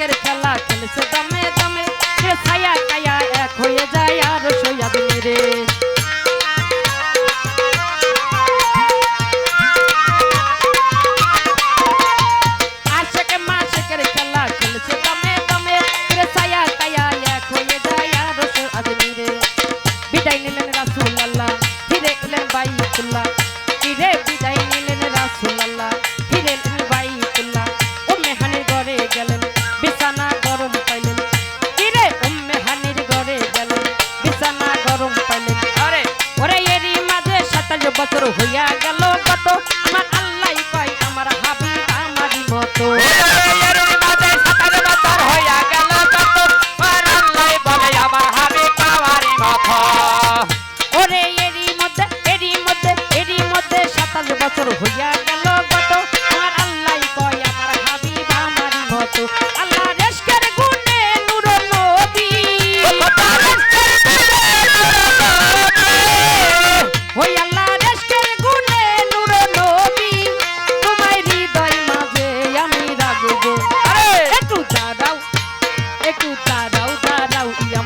আশকের খেলা খেলছে দমে দমে। ছায়া কায়া এক হয়ে যায় আর সোয়াবিন রে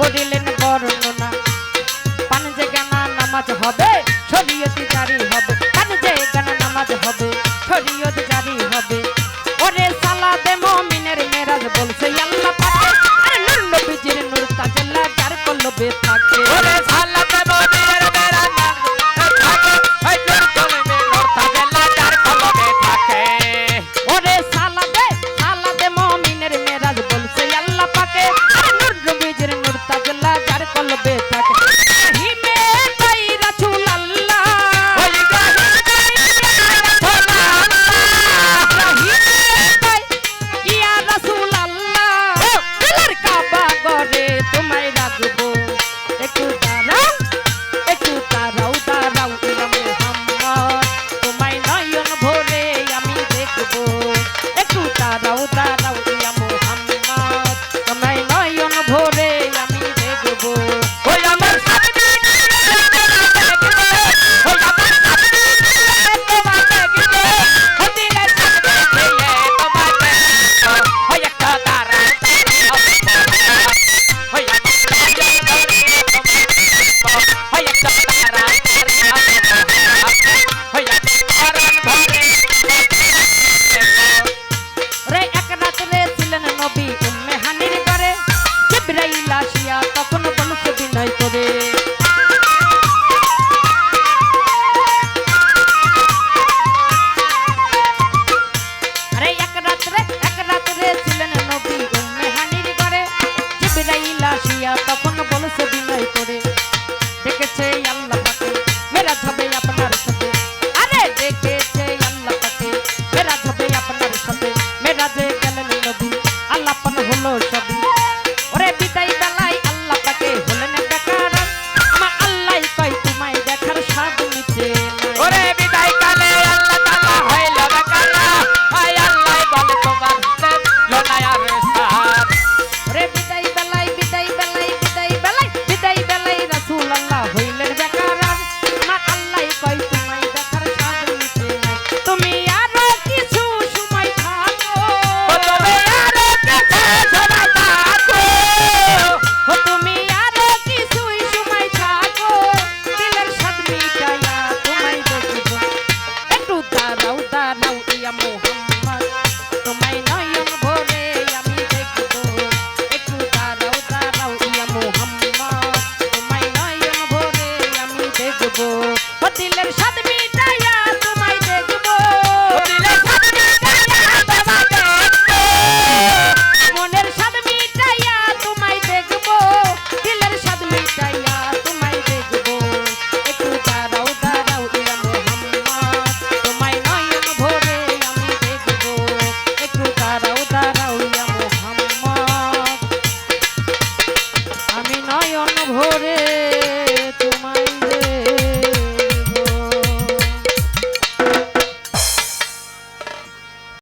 করিলেন বর্ণনা। পান যে গানা নামাজ হবে, শরীয়ত জারি হবে। পান যে গানা নামাজ হবে, শরীয়ত জারি হবে। ওরে সালাদে মমিনের মেরাজ বলছে, আল্লাহ পাকে। আর নূর নবীজির নূর তাজাল্লা যার কলবে থাকে। ওরে সালাদ